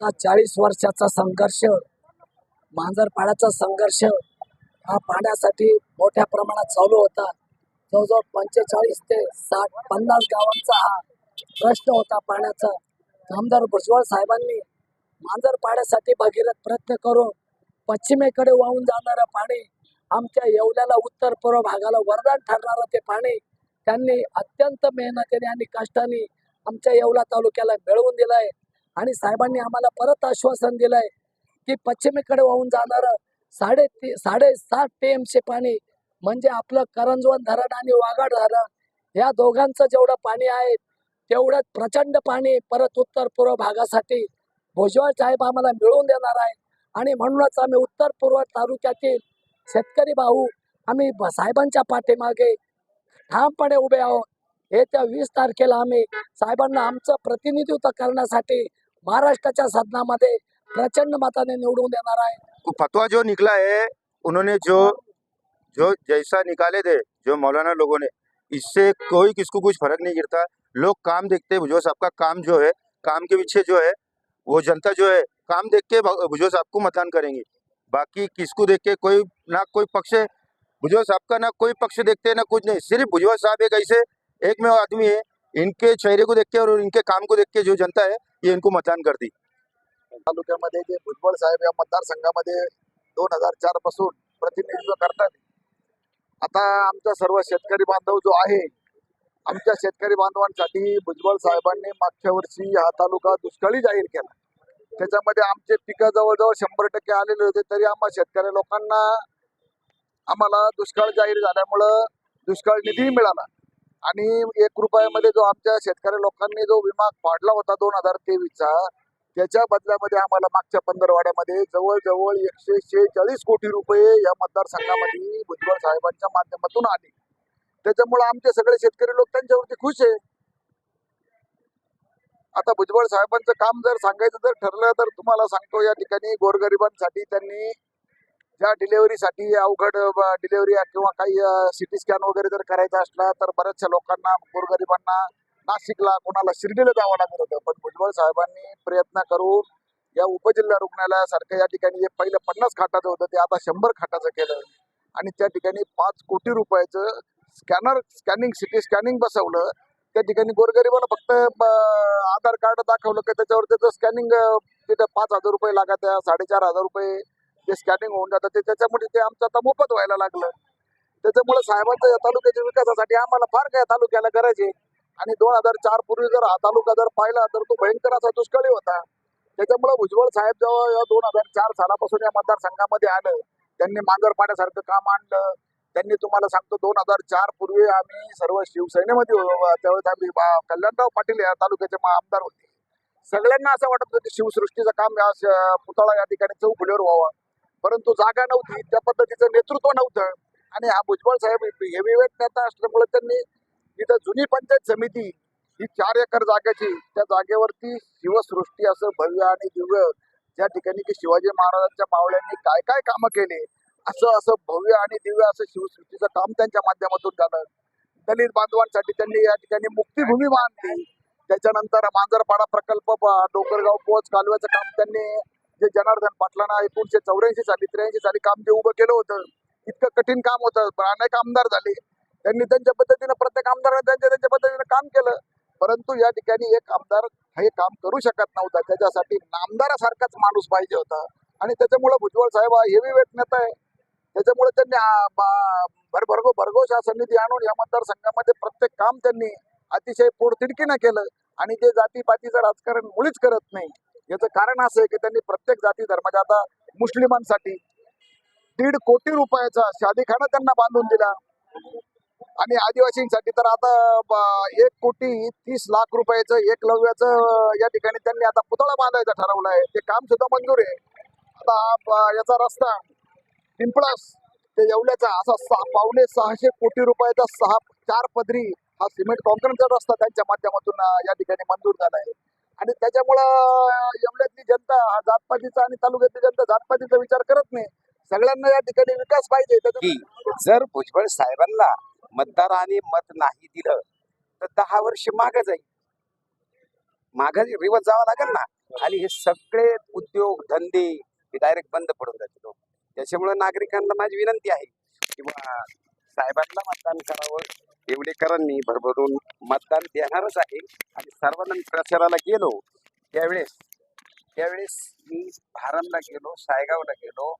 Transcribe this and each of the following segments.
हा चाळीस वर्षाचा संघर्ष मांजरपाड्याचा संघर्ष हा पाण्यासाठी मोठ्या प्रमाणात चालू होता. जवळजवळ पंचेचाळीस ते साठ पन्नास गावांचा हा प्रश्न होता पाण्याचा आमदार भुजबळ साहेबांनी मांजरपाड्यासाठी भगीरथ प्रयत्न करून पश्चिमेकडे वाहून जाणारं पाणी आमच्या येवल्याला उत्तर पूर्व भागाला वरदान ठरणारं ते पाणी त्यांनी अत्यंत मेहनतीने आणि कष्टाने आमच्या येवला तालुक्याला मिळवून दिलंय. आणि साहेबांनी आम्हाला परत आश्वासन दिलंय की पश्चिमेकडे वाहून जाणारं साडे ती साडेसात टीएमचे पाणी म्हणजे आपलं करंजवन धरण आणि वाघाड धरण या दोघांचं जेवढं पाणी आहे तेवढंच प्रचंड पाणी परत उत्तर पूर्व भागासाठी भोजवाळ साहेब आम्हाला मिळवून देणार आहे. आणि म्हणूनच आम्ही उत्तर पूर्व तालुक्यातील शेतकरी भाऊ आम्ही ब- साहेबांच्या पाठीमागे ठामपणे उभे आहोत. येत्या वीस तारखेला आम्ही साहेबांना आमचं प्रतिनिधित्व करण्यासाठी महाराष्ट्राच्या सदनामध्ये प्रचंड मताने निवडून देणार आहे. फतवा जो निकला है, उन्होंने जो जो जैसा निकाले थे, जो मौलाना लोगों ने, इससे कोई किसको कुछ फ़र्क नहीं गिरता। लोग काम देखते हैं भुजबल साहब का काम जो है, काम के पीछे जो है, वो जनता जो है, काम देख के भुजो साहब को मतदान करेंगे। बाकी किसको देख के कोई, ना कोई पक्ष भुजबल साहब का ना कोई पक्ष देखते हैं ना कुछ नहीं। सिर्फ़ भुजबल साहब एक ऐसे, एक में आदमी है, इनके चेहरे को देख के और इनके काम को देख के जो जनता है ये इनको मतदान करती तालुक्यामध्ये जे भुजबळ साहेब या मतदारसंघामध्ये दोन हजार चारपासून प्रतिनिधित्व करतात. आता आमचा सर्व शेतकरी बांधव जो आहे आमच्या शेतकरी बांधवांसाठी भुजबळ साहेबांनी मागच्या वर्षी हा तालुका दुष्काळी जाहीर केला. त्याच्यामध्ये आमचे पिकं जवळजवळ शंभर टक्के आलेले होते तरी आम्हा शेतकरी लोकांना आम्हाला दुष्काळ जाहीर झाल्यामुळं दुष्काळ निधी मिळाला. आणि एक रुपयामध्ये जो आमच्या शेतकरी लोकांनी जो विमा काढला होता दोन हजार तेवीसचा त्याच्या बदल्यामध्ये आम्हाला मागच्या पंधरवाड्यामध्ये जवळजवळ एकशे शेहेचाळीस कोटी रुपये या मतदारसंघामध्ये भुजबळ साहेबांच्या माध्यमातून आले. त्याच्यामुळे आमचे सगळे शेतकरी लोक त्यांच्यावरती खुश आहे. आता भुजबळ साहेबांचं काम जर सांगायचं जर ठरलं तर तुम्हाला सांगतो या ठिकाणी गोरगरिबांसाठी त्यांनी ज्या डिलेव्हरीसाठी अवघड डिलेव्हरी किंवा काही सिटी स्कॅन वगैरे जर करायचा असला तर बऱ्याचशा लोकांना गोरगरिबांना नाशिकला कोणाला शिर्डीला जावं लागत होतं. पण भुजबळ साहेबांनी प्रयत्न करून या उपजिल्हा रुग्णालयासारख्या या ठिकाणी जे पहिलं पन्नास खाटाचं होतं ते आता शंभर खाटाचं केलं. आणि त्या ठिकाणी पाच कोटी रुपयाचं स्कॅनर स्कॅनिंग सिटी स्कॅनिंग बसवलं. त्या ठिकाणी गोरगरिबाला फक्त आधार कार्ड दाखवलं की त्याच्यावर त्याचं स्कॅनिंग तिथं पाच हजार रुपये लागत साडेचार हजार रुपये ते स्कॅनिंग होऊन जातं ते त्याच्यामुळे ते आमचं आता मोफत व्हायला लागलं. त्याच्यामुळे साहेबांच्या तालुक्याच्या विकासासाठी आम्हाला फार काय तालुक्याला गरज आहे. आणि दोन हजार चार पूर्वी जर हा तालुका जर पाहिला तर तो भयंकर असा दुष्काळी होता. त्याच्यामुळे भुजबळ साहेब जेव्हा या दोन हजार चार सालापासून या मतदारसंघामध्ये आलं त्यांनी मांजर पाण्यासारखं काम आणलं. त्यांनी तुम्हाला सांगतो दोन हजार चार पूर्वी आम्ही सर्व शिवसेनेमध्ये होतो. त्यावेळेस आम्ही बा- कल्याणराव पाटील या तालुक्याचे मा- आमदार होते. सगळ्यांना असं वाटत होतं की शिवसृष्टीचं काम या पुतळा या ठिकाणी चौफुलीवर व्हावं. परंतु जागा नव्हती. त्या पद्धतीचं नेतृत्व नव्हतं. आणि हा भुजबळ साहेब हेवीवेट नेता असल्यामुळे त्यांनी इथं जुनी पंचायत समिती ही चार एकर जागेची त्या जागेवरती शिवसृष्टी असं भव्य आणि दिव्य ज्या ठिकाणी की शिवाजी महाराजांच्या मावळ्यांनी काय काय कामं केले असं असं भव्य आणि दिव्य असं शिवसृष्टीचं काम त्यांच्या माध्यमातून झालं. दलित बांधवांसाठी त्यांनी या ठिकाणी मुक्तीभूमी बांधली त्याच्यानंतर मांजरपाडा प्रकल्प डोंगरगाव पोच कालव्याचं काम त्यांनी जे जनार्दन पाटलांना एकोणीशे चौऱ्याऐंशी साली त्र्याऐंशी साली काम जे उभं केलं होतं इतकं कठीण काम होतं अनेक आमदार झाले. त्यांनी त्यांच्या पद्धतीनं प्रत्येक आमदाराने त्यांच्या त्यांच्या पद्धतीनं काम केलं. परंतु या ठिकाणी एक आमदार हे काम करू शकत नव्हता. त्याच्यासाठी नामदारासारखाच माणूस पाहिजे होता. आणि त्याच्यामुळे भुजबळ साहेब हा हेवी वेट नेता आहे. त्याच्यामुळे त्यांनी आ- बा- भरभरगो भरघोष हा समिती आणून या मतदारसंघामध्ये प्रत्येक काम त्यांनी अतिशय पोडतिडकीनं केलं. आणि ते जातीपातीचं राजकारण मुळीच करत नाही. याचं कारण असं आहे की त्यांनी प्रत्येक जाती धर्माच्या आता मुस्लिमांसाठी दीड कोटी रुपयाचा शादीखाना त्यांना बांधून दिला. आणि आदिवासींसाठी तर आता एक कोटी तीस लाख रुपयाचं एकलव्याचं या ठिकाणी त्यांनी आता पुतळा बांधायचा ठरवलं आहे ते काम सुद्धा मंजूर आहे. आता याचा रस्ता पिंपळास ते येवल्याचा असा सहा पावणे सहाशे कोटी रुपयाचा सहा चार पदरी हा सिमेंट कॉन्क्रीटचा रस्ता त्यांच्या माध्यमातून या ठिकाणी मंजूर झाला आहे आणि त्याच्यामुळं येवल्यातली जनता हा जातपातीचा आणि तालुक्यातली जनता जातपातीचा विचार करत नाही. सगळ्यांना या ठिकाणी विकास पाहिजे. त्याच्या- जर भुजबळ साहेबांना मतदारांनी मत नाही दिलं तर दहा वर्ष मागे जाईल. मागे रिवर्स जावं लागेल ना. आणि हे सगळे उद्योग धंदे हे डायरेक्ट बंद पडून जातील. त्याच्यामुळे नागरिकांना माझी विनंती आहे किंवा साहेबांना मतदान करावं. येवलेकरांनी भरभरून मतदान देणारच आहे. आणि सर्वांना मी प्रचाराला गेलो. त्यावेळेस त्यावेळेस मी भारमला गेलो सायगावला गेलो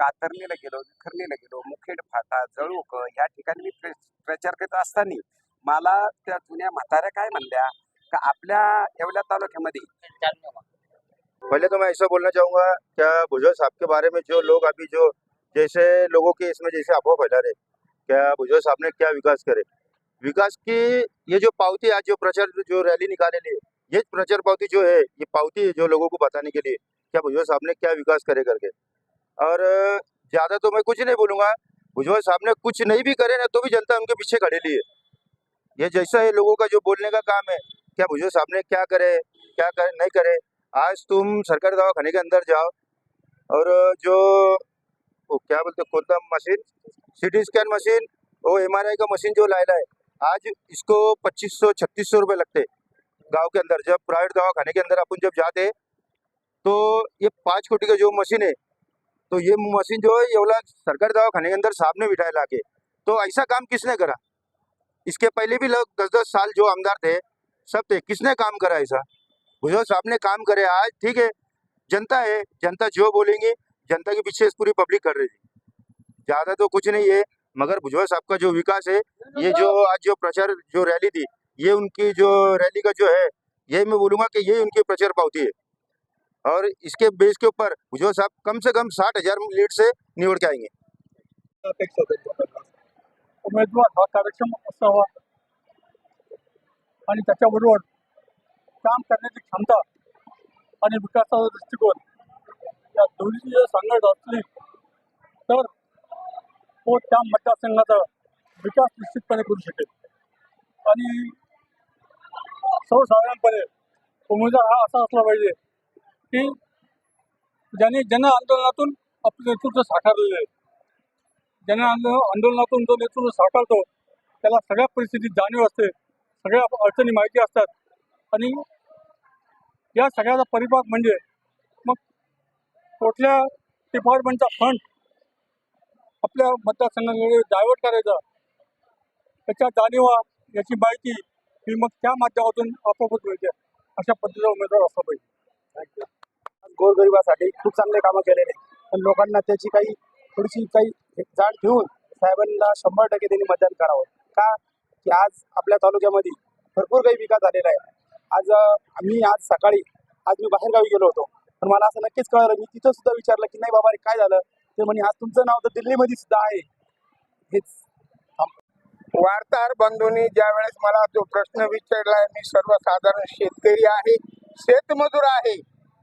कातरणीला गेलो विखरणीला गेलो मुखेड फाटा जळूक या ठिकाणी मी प्रचार करत असताना मला त्या जुन्या म्हाताऱ्या काय म्हणल्या का आपल्या येवल्या तालुक्यामध्ये पहले तो मैं ऐसा बोलना चाहूंगा क्या भुजल साहब के बारे में जो लोग अभी जो जैसे लोगों के इसमें जैसे अफवाह फैला रहे क्या भुजबल साहब ने क्या विकास करे? विकास की ये जो पावती आज जो प्रचार जो रैली निकाले लिए, ये प्रचार पावती जो है, ये पावती है जो लोगों को बताने के लिए, क्या भुजबल साहब ने क्या विकास करे करके? और ज़्यादा तो मैं कुछ नहीं बोलूँगा भुजबल साहब ने कुछ नहीं भी करे ना तो भी जनता उनके पीछे खड़े लिए। ये जैसा है लोगों का जो बोलने का काम है, क्या भुजबल साहब ने क्या करे क्या करे, नहीं करे? आज तुम सरकारी दवाखाने के अंदर जाओ और जो वो क्या बोलते कौन मशीन सिटी स्कैन मशीन वो एमआरआई का मशीन जो लाया है, आज इसको पच्चीस सौ, छत्तीस सौ रुपये लगते गाँव के अंदर। जब प्राइवेट दवाखाने के अंदर अपन जब जाते तो ये पाँच कोटी का जो मशीन है तो ये मशीन जो है, ये वाला सरकारी दवाखाने के अंदर साहब ने बिठाया लाके। तो ऐसा काम किसने करा? इसके पहले भी लोग दस दस साल जो आमदार थे, सब थे, किसने काम करा ऐसा? भुजबल साहब ने काम करे, आज ठीक है, जनता है, जनता जो बोलेंगे जनता के पीछे पूरी पब्लिक कर रही थी। ज़्यादा तो कुछ नहीं है, मगर भुजबल साहब का जो विकास है, ये जो आज जो प्रचार, जो रैली थी, ये उनकी जो रैली का जो है ये मैं बोलूँगा कि ये उनकी प्रचार पावती है। और इसके बेस के ऊपर भुजबल साहब कम से कम साठ हज़ार लीड से निवड के आएँगे। त्याच्याबरोबर काम करण्याची क्षमता आणि या दोन्हीची जर सांगड असली तर तो त्या मतदारसंघाचा विकास निश्चितपणे करू शकेल. आणि सर्वसाधारणपणे उमेदवार हा असा असला पाहिजे की ज्याने जन आंदोलनातून आपलं नेतृत्व साकारलेलं आहे. जन आंदोलनातून जो नेतृत्व साकारतो त्याला सगळ्या परिस्थितीत जाणीव असते सगळ्या अडचणी माहिती असतात. आणि या सगळ्याचा परिपाक म्हणजे कुठल्या डिपार्टमेंटचा फंड आपल्या मतदारसंघाकडे डायव्हर्ट करायचा त्याच्या जाणीवा याची माहिती ही मग त्या माध्यमातून आपोआपच मिळते अशा पद्धतीचा उमेदवार असला पाहिजे. गोरगरिबासाठी खूप चांगले कामं केलेले. पण लोकांना त्याची काही थोडीशी काही जाण ठेवून साहेबांना शंभर टक्के त्यांनी मतदान करावं. का? की आज आपल्या तालुक्यामध्ये भरपूर काही विकास झालेला आहे. आज आम्ही आज सकाळी आज मी बाहेरगावी गेलो होतो. पण मला असं नक्कीच कळलं. मी तिथं सुद्धा विचारलं की नाही बाबा रे काय झालं? ते म्हणे आज तुमचं नाव तर दिल्लीमध्ये सुद्धा आहे. हेच. वार्ताहर बंधूंनी ज्या वेळेस मला जो प्रश्न विचारलाय मी सर्वसाधारण शेतकरी आहे शेतमजूर आहे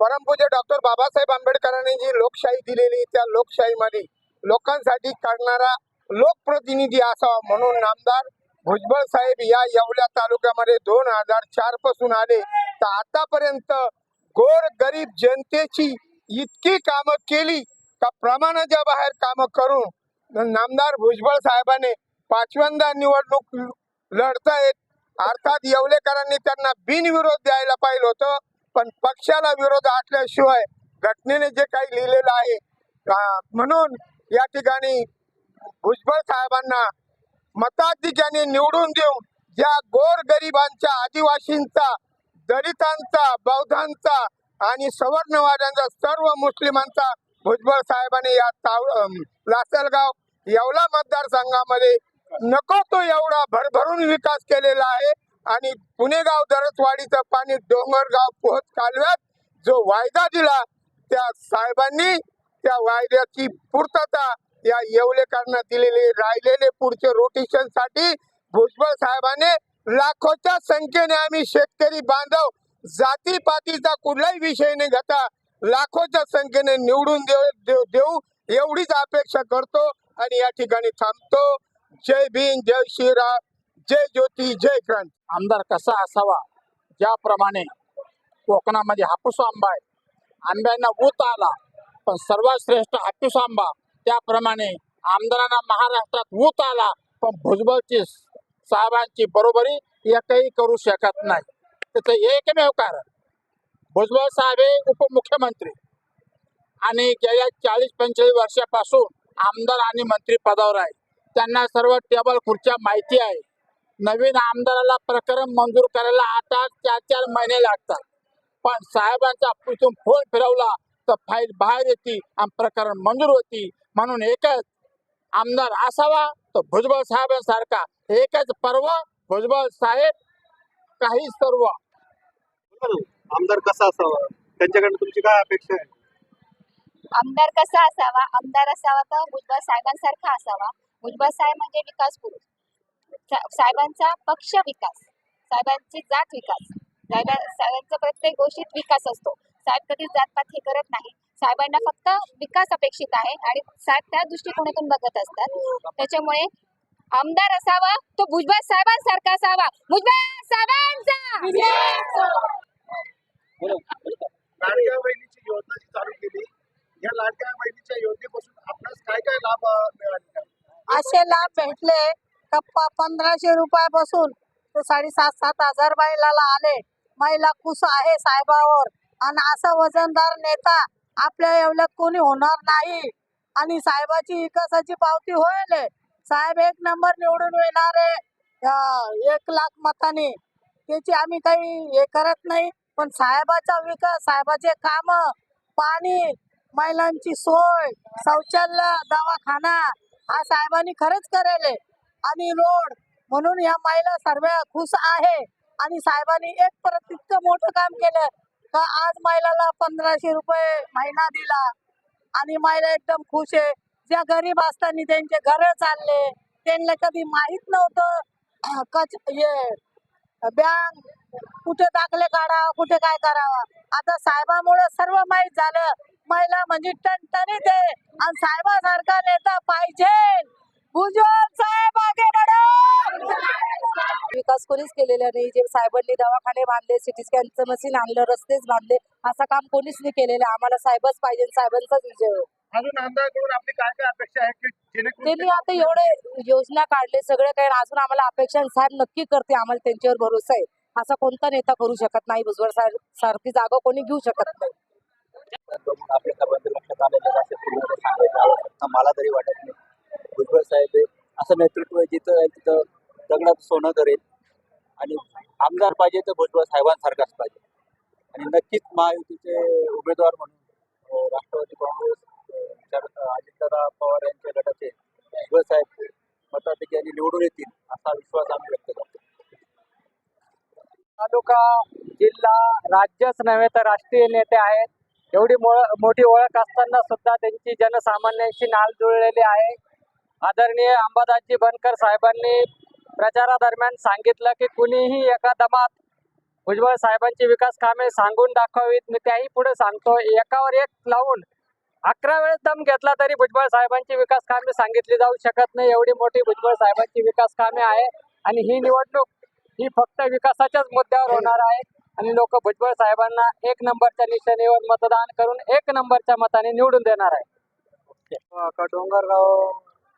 परमपूज्य डॉक्टर बाबासाहेब आंबेडकरांनी जी लोकशाही दिलेली त्या लोकशाहीमध्ये लोकांसाठी करणारा लोकप्रतिनिधी असावा म्हणून नामदार भुजबळ साहेब या येवल्या तालुक्यामध्ये दोन हजार चारपासून आले. तर आतापर्यंत गोर गरीब जनतेची इतकी कामं केली का प्रमाणाच्या बाहेर कामं करून नामदार भुजबळ साहेबाने पाचव्यांदा निवडणूक लढतायत. अर्थात येवलेकरांनी त्यांना बिनविरोध द्यायला पाहिलं होतं पण पक्षाला विरोध असल्याशिवाय घटनेने जे काही लिहिलेलं आहे म्हणून या ठिकाणी भुजबळ साहेबांना मताधिक्याने निवडून देऊन ज्या गोर गरिबांच्या आदिवासींचा दलितांचा बौद्धांचा आणि सवर्णवाद्यांचा सर्व मुस्लिमांचा भुजबळ साहेबांनी या ताव लासलगाव येवला मतदारसंघामध्ये नको तो एवढा भरभरून विकास केलेला आहे. आणि पुणेगाव दरसवाडीचं पाणी डोंगरगाव पोहत कालव्यात जो वायदा दिला त्या साहेबांनी त्या वायद्याची पूर्तता या येवलेकरांना दिलेले राहिलेले पुढचे रोटेशनसाठी भुजबळ साहेबांनी लाखोच्या संख्येने आम्ही शेतकरी बांधव जातीपातीचा कुठलाही विषय न घेता लाखोच्या संख्येने निवडून देऊ देऊ- देऊ एवढीच अपेक्षा करतो आणि या ठिकाणी थांबतो. जय भीम जय श्रीराम जय ज्योती जय क्रांती. आमदार कसा असावा? ज्याप्रमाणे कोकणामध्ये हापूस आंबा आहे. आंब्यांना ऊत आला पण सर्वात श्रेष्ठ हापूस आंबा त्याप्रमाणे आमदारांना महाराष्ट्रात ऊत आला पण भुजबळची साहेबांची बरोबरी एकही करू शकत नाही. त्याचं एकमेव कारण भुजबळ साहेब हे उपमुख्यमंत्री आणि गेल्या चाळीस पंचेचाळीस वर्षापासून आमदार आणि मंत्री पदावर आहे. त्यांना सर्व टेबल खुर्च्या माहिती आहे. नवीन आमदाराला प्रकरण मंजूर करायला आठ आठ चार चार महिने लागतात. पण साहेबांचा इथून फोन फिरवला तर फाईल बाहेर येते आणि प्रकरण मंजूर होती. म्हणून एकच आमदार असावा तर भुजबळ साहेबांसारखा एकच पर्व भुजबळ साहेब काही सर्व. आमदार कसा असावा? त्यांच्याकडे तुमची काय अपेक्षा आहे? आमदार कसा असावा? आमदार असावा तर भुजबळ साहेबांसारखा असावा. भुजबळ साहेब म्हणजे विकास पुरुष. सा- साहेबांचा पक्ष विकास. साहेबांची जात विकास. साहेबा साहेबांचा प्रत्येक गोष्टीत विकास असतो. साहेब कधीच जातपात हे करत नाही. साहेबांना फक्त विकास अपेक्षित आहे आणि साहेब त्या दृष्टिकोनातून बघत असतात. त्याच्यामुळे आमदार असावा तो भुजबळ साहेबांसारखा असावा. भुजबळ साहेबांचा! लाडक्या बहिणीची योजना जी चालू केली या लाडक्या बहिणीच्या योजनेपासून आपणास काय काय लाभ अ, मिळाले? असे लाभ भेटले कप्पा पंधराशे रुपयापासून ते साडेसात सात हजार महिलाला आले. महिला खुश आहे साहेबावर. आणि असा वजनदार नेता आपल्या एवढ्यात कोणी होणार नाही. आणि साहेबाची विकासाची पावती होईल. साहेब एक नंबर निवडून येणार आहे. एक लाख मताने. त्याची आम्ही काही हे करत नाही पण साहेबाचा विकास साहेबाचे काम पाणी महिलांची सोय शौचालय दवाखाना हा साहेबांनी खरंच करेल. आणि रोड म्हणून या महिला सर्व खुश आहे. आणि साहेबांनी एक परत इतकं मोठं काम केलं का आज महिलाला पंधराशे रुपये महिना दिला. आणि महिला एकदम खुश आहे. ज्या गरीब असताना त्यांचे घर चालले त्यांना कधी माहीत नव्हतं कच हे बँक कुठे दाखले काढावं कुठे काय करावं. आता साहेबामुळे सर्व माहीत झालं. महिला म्हणजे टणटणीत आहे. आणि साहेबासारखा नेता पाहिजे. साहेब आगे विकास कोणीच केलेला नाही. जे साहेबांनी दवाखाने बांधले सिटी स्कॅनचं मशीन आणलं रस्तेच बांधले असं काम कोणीच नाही केलेलं. आम्हाला साहेबच पाहिजे साहेबांचाच विजय हो. अजून आमदाराकडून आपली काय काय अपेक्षा आहे की त्यांनी आता एवढे योजना काढले सगळे काही अजून आम्हाला अपेक्षा. साहेब नक्की करते आम्हाला त्यांच्यावर भरोसा आहे. असा कोणता नेता करू शकत नाही भुजबळ साहेब सारखी जागा कोणी घेऊ शकत नाही. मला तरी वाटत नाही. भुजबळ साहेब असं नेतृत्व आहे जिथं आहे तिथं दगडात सोनं करेल आणि आमदार पाहिजे तर भुजबळ साहेबांसारखाच पाहिजे. आणि नक्कीच महायुतीचे उमेदवार म्हणून राज्यच नव्हे तर राष्ट्रीय नेते आहेत. एवढी मोठी ओळख असताना सुद्धा त्यांची जनसामान्यांशी नाल जुळलेली आहे. आदरणीय अंबादासजी बनकर साहेबांनी प्रचारादरम्यान सांगितलं की कुणीही एका दमात भुजबळ साहेबांची विकास कामे सांगून दाखवावीत. मी त्याही पुढे सांगतो एकावर एक लावून अकरा वेळेस दम घेतला तरी भुजबळ साहेबांची विकास कामे सांगितली जाऊ शकत नाही. एवढी मोठी भुजबळ साहेबांची विकास कामे आहे आणि ही निवडणूक ही फक्त विकासाच्याच मुद्द्यावर होणार आहे. आणि लोक भुजबळ साहेबांना एक नंबरच्या निशाणीवर मतदान करून एक नंबरच्या मताने निवडून देणार आहे. का डोंगरगाव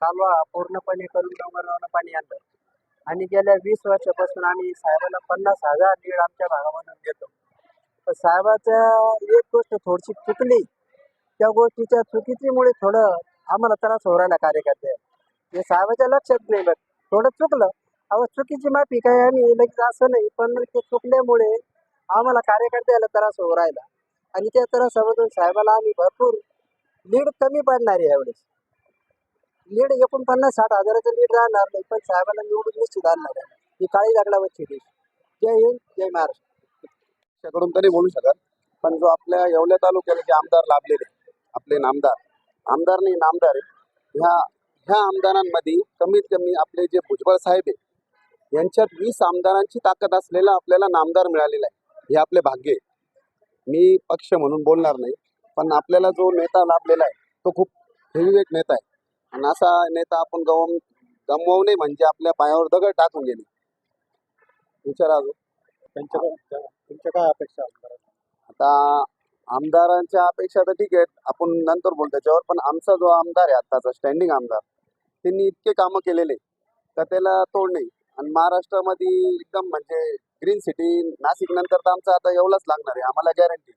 कालवा पूर्णपणे करून डोंगरगावनं पाणी आणलं. आणि गेल्या वीस वर्षापासून आम्ही साहेबांना पन्नास हजार लीड आमच्या भागामधून देतो. तर साहेबाच्या एक गोष्ट थोडीशी चुकली. त्या गोष्टीच्या चुकीचीमुळे थोडं आम्हाला त्रास हो राहिला कार्यकर्ते. हे साहेबाच्या लक्षात नाही बघ. थोडं चुकलं. अहो चुकीची माफी काय आम्ही लगेच असं नाही पण ते चुकल्यामुळे आम्हाला कार्यकर्त्याला त्रास होऊ राहिला. आणि त्या त्रासामधून साहेबाला आम्ही भरपूर लीड कमी पडणार आहे यावेळेस. लीड एकोणपन्नास साठ हजाराचं लीड राहणार नाही पण साहेबांना निवडून निश्चित आणणार आहे. ही काळी दगडावरची देश. जय हिंद जय महाराष्ट्र. पक्षाकडून तरी बोलू शकत पण जो आपल्या येवल्या तालुक्याला जे आमदार लाभलेले आपले नामदार आमदार नाही नामदार ह्या ह्या आमदारांमध्ये कमीत कमी आपले जे भुजबळ साहेब आहे यांच्यात वीस आमदारांची ताकद असलेला आपल्याला नामदार मिळालेला आहे. हे आपले भाग्य आहे. मी पक्ष म्हणून बोलणार नाही पण आपल्याला जो नेता लाभलेला आहे तो खूप हेवीवेट नेता आहे. आणि असा नेता आपण गवम गमवू नये म्हणजे आपल्या पायावर दगड टाकून गेले विचारा त्यांच्याकडे तुमच्या काय अपेक्षा आहे? आता आमदारांच्या अपेक्षा तर ठीक आहेत आपण नंतर बोलू त्याच्यावर पण आमचा जो आमदार आहे आत्ताचा स्टँडिंग आमदार त्यांनी इतके कामं केलेले का त्याला तोड नाही. आणि महाराष्ट्रामध्ये एकदम म्हणजे ग्रीन सिटी नाशिक नंतर तर आमचं आता एवढंच लागणार आहे आम्हाला गॅरंटी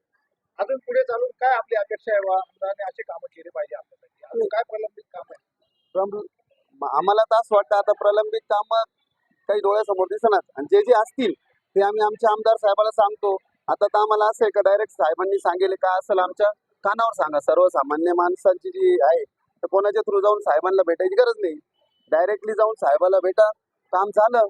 अजून पुढे चालून काय आपली अपेक्षा आहे आमदारांनी अशी कामं केली पाहिजे आपल्यासाठी. अजून काय प्रलंबित काम आहे? आम्हाला तर असं वाटतं आता प्रलंबित कामं काही डोळ्यासमोर दिसणार आणि जे जे असतील ते आम्ही आमच्या आमदार साहेबाला सांगतो. आता तर आम्हाला असं आहे का डायरेक्ट साहेबांनी सांगेल काय असेल आमच्या कानावर सांगा. सर्वसामान्य माणसांची जी आहे तर कोणाच्या थ्रू जाऊन साहेबांना भेटायची गरज नाही. डायरेक्टली जाऊन साहेबाला भेटा. काम झालं